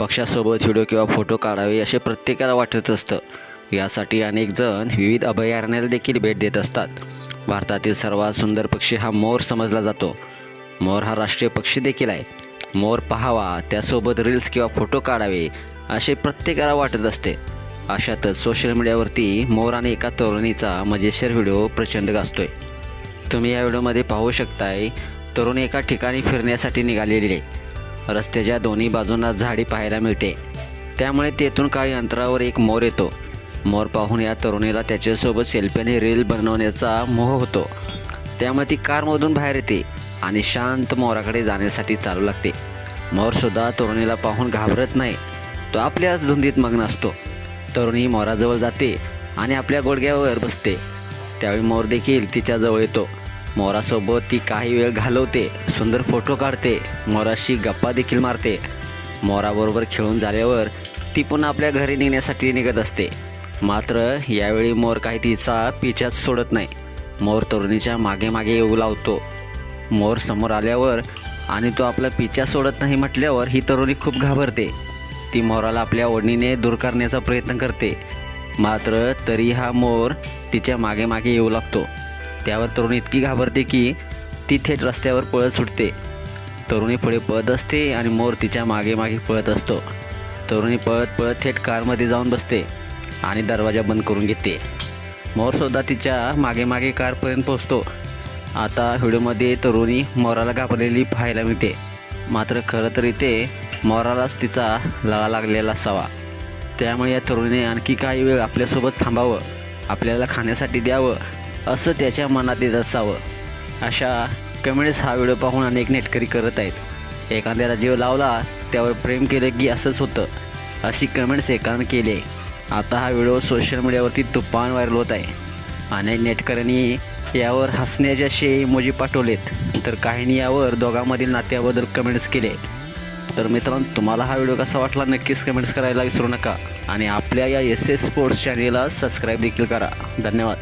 पक्षासोबत व्हिडिओ किंवा फोटो काढावे असे प्रत्येकाला वाटत असतं. यासाठी अनेक जण विविध अभयारण्याला देखील भेट देत असतात. भारतातील सर्वात सुंदर पक्षी हा मोर समजला जातो. मोर हा राष्ट्रीय पक्षी देखील आहे. मोर पाहावा त्यासोबत रील्स किंवा फोटो काढावे असे प्रत्येकाला वाटत असते. अशातच सोशल मीडियावरती मोर आणि एका तरुणीचा मजेशीर व्हिडिओ प्रचंड गाजतोय. तुम्ही या व्हिडिओमध्ये पाहू शकताय तरुण एका ठिकाणी फिरण्यासाठी निघालेली. आहे रस्त्याच्या दोन्ही बाजूंना झाडी पाहायला मिळते. त्यामुळे तेथून काही अंतरावर एक मोर येतो. मोर पाहून या तरुणीला त्याच्यासोबत सेल्फीने रील बनवण्याचा मोह होतो. त्यामुळे ती कारमधून बाहेर येते आणि शांत मोराकडे जाण्यासाठी चालू लागते. मोरसुद्धा तरुणीला पाहून घाबरत नाही. तो आपल्याच धुंदीत मग्न असतो. तरुणी मोराजवळ जाते आणि आपल्या गोडग्यावर बसते. त्यावेळी मोर देखील तिच्याजवळ येतो. मोरासोबत ती काही वेळ घालवते सुंदर फोटो काढते मोराशी गप्पा देखील मारते. मोराबरोबर खेळून झाल्यावर ती पुन्हा आपल्या घरी निघण्यासाठी निघत असते. मात्र यावेळी मोर काही तिचा पिछाच सोडत नाही. मोर तरुणीच्या मागे मागे येऊ लावतो. मोर समोर आल्यावर आणि तो आपला पिछा सोडत नाही म्हटल्यावर ही तरुणी खूप घाबरते. ती मोराला आपल्या ओढणीने दूर करण्याचा प्रयत्न करते. मात्र तरी हा मोर तिच्यामागे मागे येऊ लागतो. त्यावर तरुणी इतकी घाबरते की ती थेट रस्त्यावर पळत सुटते. तरुणी पुढे पळत असते आणि मोर तिच्यामागे मागे पळत असतो. तरुणी पळत पळत थेट कारमध्ये जाऊन बसते आणि दरवाजा बंद करून घेते. मोरसुद्धा तिच्यामागे मागे कारपर्यंत पोहोचतो. आता व्हिडिओमध्ये तरुणी मोराला घाबरलेली पाहायला मिळते. मात्र खरं तर इथे मोरालाच तिचा लळा लागलेला असावा. त्यामुळे या तरुणीने आणखी काही वेळ आपल्यासोबत थांबावं. आपल्याला खाण्यासाठी द्यावं. असं त्याच्या मनात येत असावं. अशा कमेंट्स हा व्हिडिओ पाहून अनेक नेटकरी करत आहेत. एखाद्याला जीव लावला त्यावर प्रेम केलं की असंच होतं अशी कमेंट्स एकानं केली. आता हा व्हिडिओ सोशल मीडियावरती तुफान व्हायरल होत आहे. अनेक नेटकऱ्यांनी यावर हसण्याचे मोजी इमोजी पाठवलेत. तर काहींनी यावर दोघांमधील नात्याबद्दल कमेंट्स केले. तर मित्रांनो तुम्हाला हा व्हिडिओ कसा वाटला नक्कीच कमेंट्स करायला विसरू नका. आणि आपल्या या एस एस स्पोर्ट्स चॅनेलला सबस्क्राईब देखील करा. धन्यवाद.